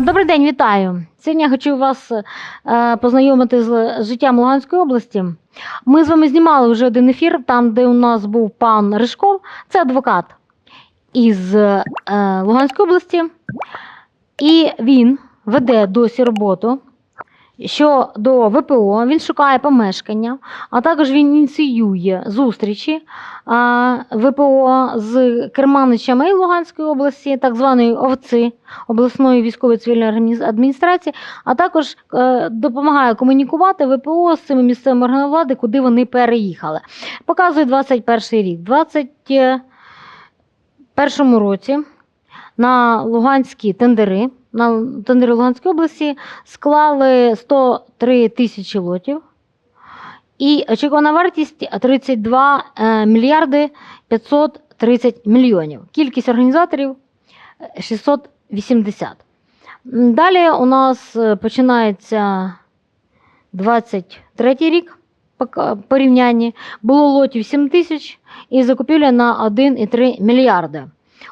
Добрий день, вітаю. Сьогодні я хочу вас е, познайомити з життям Луганської області. Ми з вами знімали вже один ефір, там, де у нас був пан Ришков, це адвокат із е, Луганської області. І він веде досі роботу щодо ВПО, він шукає помешкання, а також він ініціює зустрічі ВПО з керманичами Луганської області, так званої ОВЦИ, обласної військової цивільної адміністрації, а також е, допомагає комунікувати ВПО з цими місцевими органами влади, куди вони переїхали. Показує 21 рік. У 21 році на луганські тендери, на Луганської області склали 103 тисячі лотів. І очікувана вартість 32 е, мільярди 530 мільйонів. Кількість організаторів е, 680. Далі у нас е, починається 23 рік порівнянні. Було лотів 7 тисяч і закупівля на 1,3 мільярди.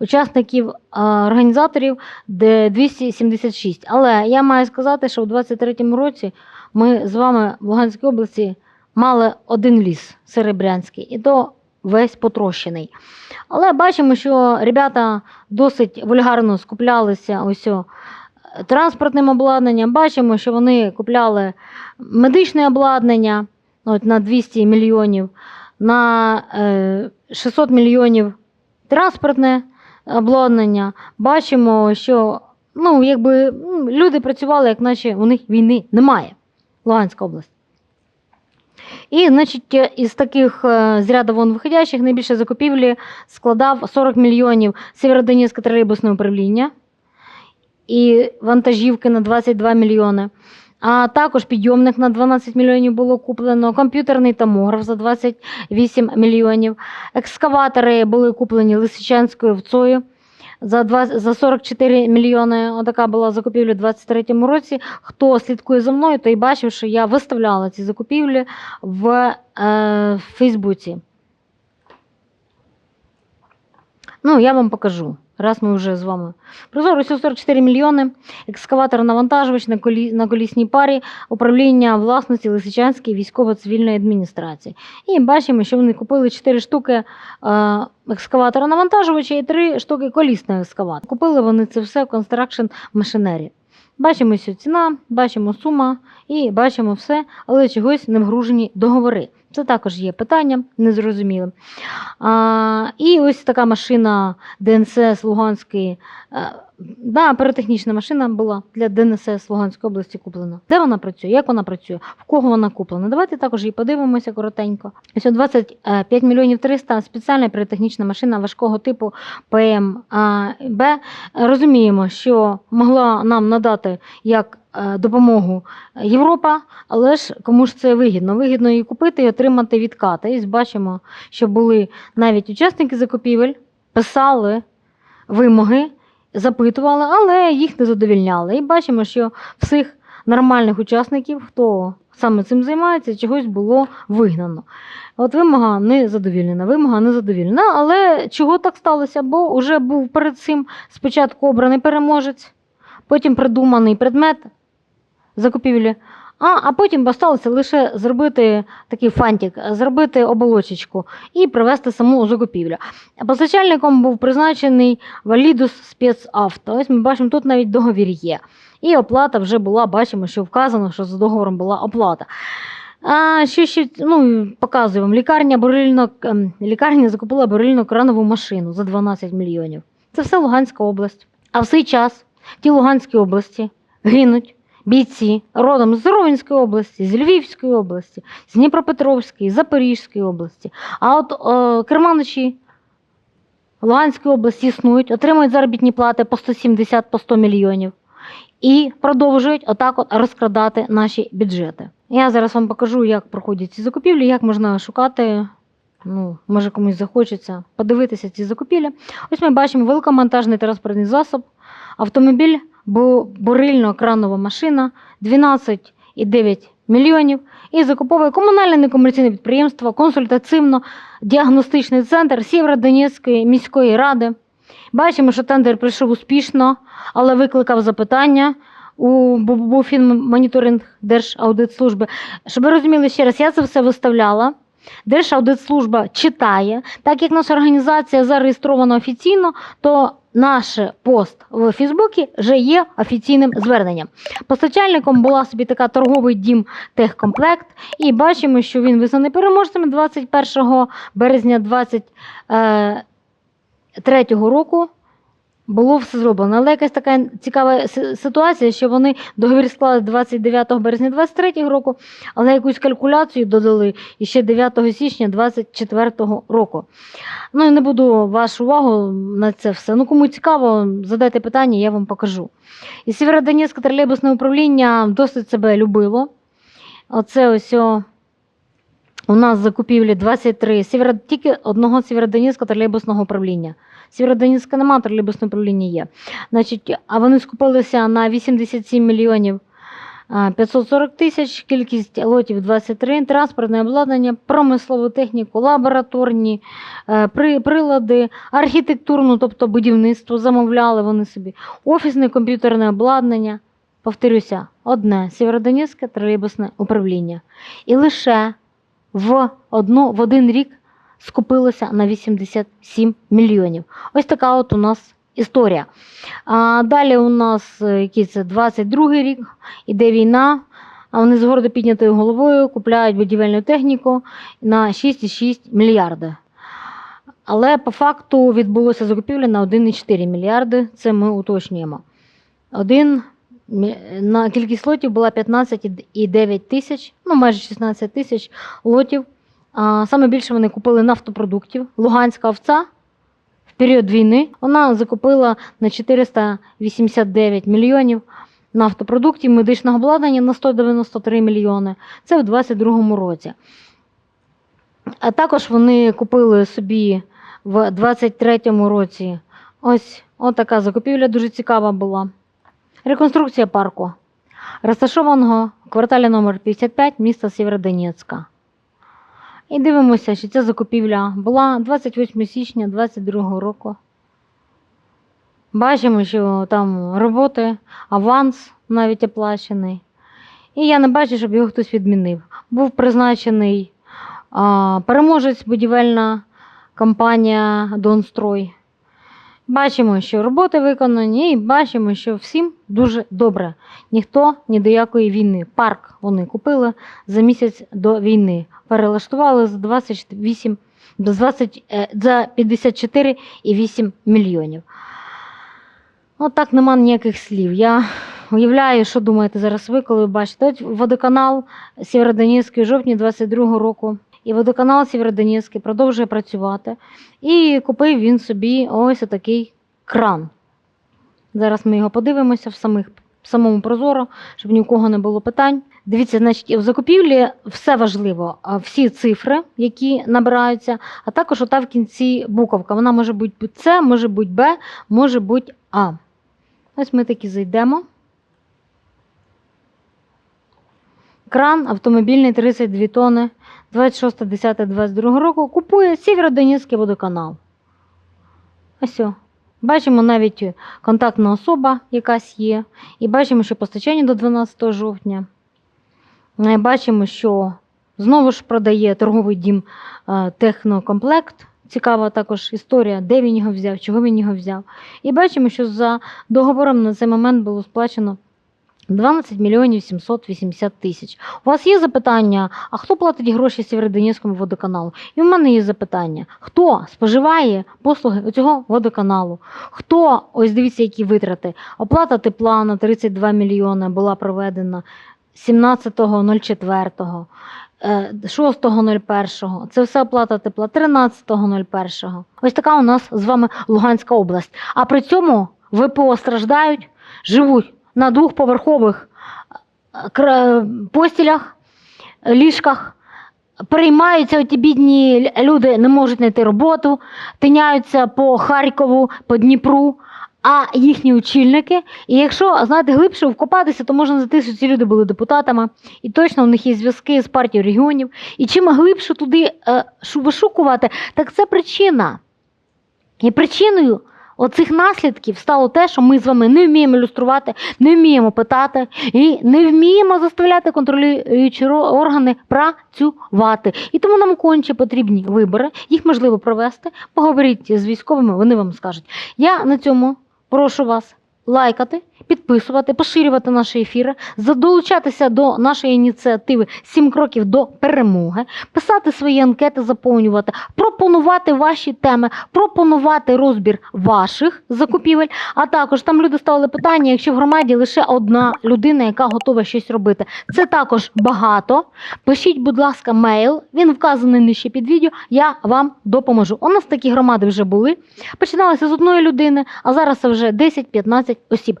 Учасників е, організаторів 276. Але я маю сказати, що у 23-му році ми з вами в Луганській області мали один ліс серебрянський, і то весь потрощений. Але бачимо, що ребята досить вульгарно скуплялися ось е, транспортним обладнанням. Бачимо, що вони купляли медичне обладнання от, на 200 мільйонів, на е, 600 мільйонів транспортне обладнання. Бачимо, що ну, якби, люди працювали, як наче у них війни немає. Луганська область. І, значить, із таких е, з ряду вон виходящих найбільше закупівлі складав 40 мільйонів Сєвєродонецьке тролейбусне управління і вантажівки на 22 мільйони. А також підйомник на 12 мільйонів було куплено, комп'ютерний томограф за 28 мільйонів. Екскаватори були куплені Лисичанською вцою за, 20, за 44 мільйони. Отака була закупівля у 2023 році. Хто слідкує за мною, той бачив, що я виставляла ці закупівлі в е, Фейсбуці. Ну, я вам покажу. Раз ми вже з вами. Прозоро 44 мільйони, екскаватор навантажувач на, колі, на колісній парі, управління власності Лисичанської військово-цивільної адміністрації. І бачимо, що вони купили 4 штуки е, екскаватора навантажувача і 3 штуки колісного екскаватора. Купили вони це все в Construction Machinery. Бачимо всю ціна, бачимо сума і бачимо все, але чогось не вгружені договори. Це також є питання незрозумілим. А, і ось така машина ДНСС Луганської. е, Да, піротехнічна машина була для ДНСС Луганської області куплена. Де вона працює? Як вона працює? В кого вона куплена? Давайте також її подивимося коротенько. Ось 25 мільйонів 300 спеціальна піротехнічна машина важкого типу ПМБ. Розуміємо, що могла нам надати як допомогу Європа, але ж кому ж це вигідно? Вигідно її купити і отримати відкати. І бачимо, що були навіть учасники закупівель, писали вимоги, запитували, але їх не задовільняли. І бачимо, що всіх нормальних учасників, хто саме цим займається, чогось було вигнано. От вимога не задовільнена, вимога не задовільнена. Але чого так сталося? Бо вже був перед цим спочатку обраний переможець, потім придуманий предмет закупівлі. А, а потім осталося лише зробити такий фантик, зробити оболочечку і провести саму закупівлю. Постачальником був призначений Валідус спецавто. Ось ми бачимо, тут навіть договір є. І оплата вже була, бачимо, що вказано, що за договором була оплата. А що ще ну, показую вам, лікарня, бурильно, ем, лікарня закупила бурильно кранову машину за 12 мільйонів. Це все Луганська область. А в цей час в тій Луганській області гинуть бійці родом з Ровенської області, з Львівської області, з Дніпропетровської, Запорізької області. А от е, керманичі Луганської області існують, отримують заробітні плати по 170 по 100 мільйонів і продовжують отак от розкрадати наші бюджети. Я зараз вам покажу, як проходять ці закупівлі, як можна шукати. Ну, може комусь захочеться подивитися ці закупівлі. Ось ми бачимо великомонтажний транспортний засоб, автомобіль, бурильно-кранова машина, 12,9 мільйонів і закуповує комунальне некомерційне підприємство, консультаційно-діагностичний центр Сєвєродонецької міської ради. Бачимо, що тендер пройшов успішно, але викликав запитання у Бу- Буфін моніторинг Держаудитслужби. Щоб ви розуміли ще раз, я це все виставляла. Держаудитслужба читає. Так як наша організація зареєстрована офіційно, то наш пост в Фейсбуці вже є офіційним зверненням. Постачальником була собі така торговий дім Техкомплект, і бачимо, що він визнаний переможцем 21 березня 2023 року. Було все зроблено. Але якась така цікава ситуація, що вони договір склали 29 березня 2023 року, але якусь калькуляцію додали і ще 9 січня 2024 року. Ну і не буду вашу увагу на це все. Ну, кому цікаво, задайте питання, я вам покажу. І Сєвєродонецьке тролейбусне управління досить себе любило. Оце ось у нас закупівлі 23 Сєвєро... тільки одного Сєвєродонецького тролейбусного управління. Сєвєродонецька нема, тролейбусне управління є. Значить, а вони скупилися на 87 мільйонів 540 тисяч, кількість лотів 23, транспортне обладнання, промислову техніку, лабораторні е, при, прилади, архітектурну, тобто будівництво, замовляли вони собі, офісне комп'ютерне обладнання. Повторюся, одне Сєвєродонецьке тролейбусне управління. І лише в, одну, в один рік скупилося на 87 мільйонів. Ось така от у нас історія. А далі у нас е, який це 22 рік, іде війна. А вони з гордо піднятою головою купляють будівельну техніку на 6,6 мільярда. Але по факту відбулося закупівля на 1,4 мільярди. Це ми уточнюємо. Один на кількість лотів була 15,9 тисяч, ну майже 16 тисяч лотів. Саме більше вони купили нафтопродуктів. Луганська овця в період війни вона закупила на 489 мільйонів нафтопродуктів, медичного обладнання на 193 мільйони. Це в 2022 році. А також вони купили собі в 2023 році ось така закупівля дуже цікава була. Реконструкція парку, розташованого в кварталі номер 55 міста Сєвєродонецька. І дивимося, що ця закупівля була 28 січня 2022 року. Бачимо, що там роботи, аванс навіть оплачений. І я не бачу, щоб його хтось відмінив. Був призначений а, переможець будівельна компанія Донстрой. Бачимо, що роботи виконані, і бачимо, що всім дуже добре. Ніхто ні до якої війни. Парк вони купили за місяць до війни. Перелаштували за 28, з 20, е, за 54,8 мільйонів. От так нема ніяких слів. Я уявляю, що думаєте зараз ви, коли бачите. От водоканал Сєвєродонецький жовтні 22 року. І водоканал Сєвєродонецький продовжує працювати. І купив він собі ось такий кран. Зараз ми його подивимося в, самих, в самому Прозоро, щоб ні у кого не було питань. Дивіться, значить, в закупівлі все важливо, всі цифри, які набираються, а також ота в кінці буковка. Вона може бути С, може бути Б, може бути А. Ось ми таки зайдемо. Кран автомобільний 32 тонни 26.10.22 року купує Сєвєродонецький водоканал. Ось. Бачимо навіть контактна особа якась є. І бачимо, що постачання до 12 жовтня. Е, Бачимо, що знову ж продає торговий дім е, Технокомплект. Цікава також історія, де він його взяв, чого він його взяв. І бачимо, що за договором на цей момент було сплачено 12 мільйонів 780 тисяч. У вас є запитання, а хто платить гроші Сєвєродонецькому водоканалу? І в мене є запитання: хто споживає послуги цього водоканалу? Хто, ось дивіться, які витрати? Оплата тепла на 32 мільйони була проведена 17.04. е, 6.01. Це все оплата тепла 13.01. Ось така у нас з вами Луганська область. А при цьому ВПО страждають, живуть на двохповерхових е, постілях, ліжках. Переймаються оті бідні люди, не можуть знайти роботу, тиняються по Харкову, по Дніпру, а їхні очільники. І якщо знаєте, глибше вкопатися, то можна знайти, що ці люди були депутатами, і точно у них є зв'язки з партією регіонів. І чим глибше туди е, вишукувати, так це причина. І причиною оцих наслідків стало те, що ми з вами не вміємо ілюструвати, не вміємо питати і не вміємо заставляти контролюючі органи працювати. І тому нам конче потрібні вибори. Їх можливо провести. Поговоріть з військовими, вони вам скажуть. Я на цьому прошу вас лайкати, підписувати, поширювати наші ефіри, за- долучатися до нашої ініціативи «Сім кроків до перемоги, писати свої анкети, заповнювати, пропонувати ваші теми, пропонувати розбір ваших закупівель. А також там люди ставили питання, якщо в громаді лише одна людина, яка готова щось робити. Це також багато. Пишіть, будь ласка, мейл. Він вказаний нижче під відео. Я вам допоможу. У нас такі громади вже були. Починалося з одної людини, а зараз це вже 10-15 осіб.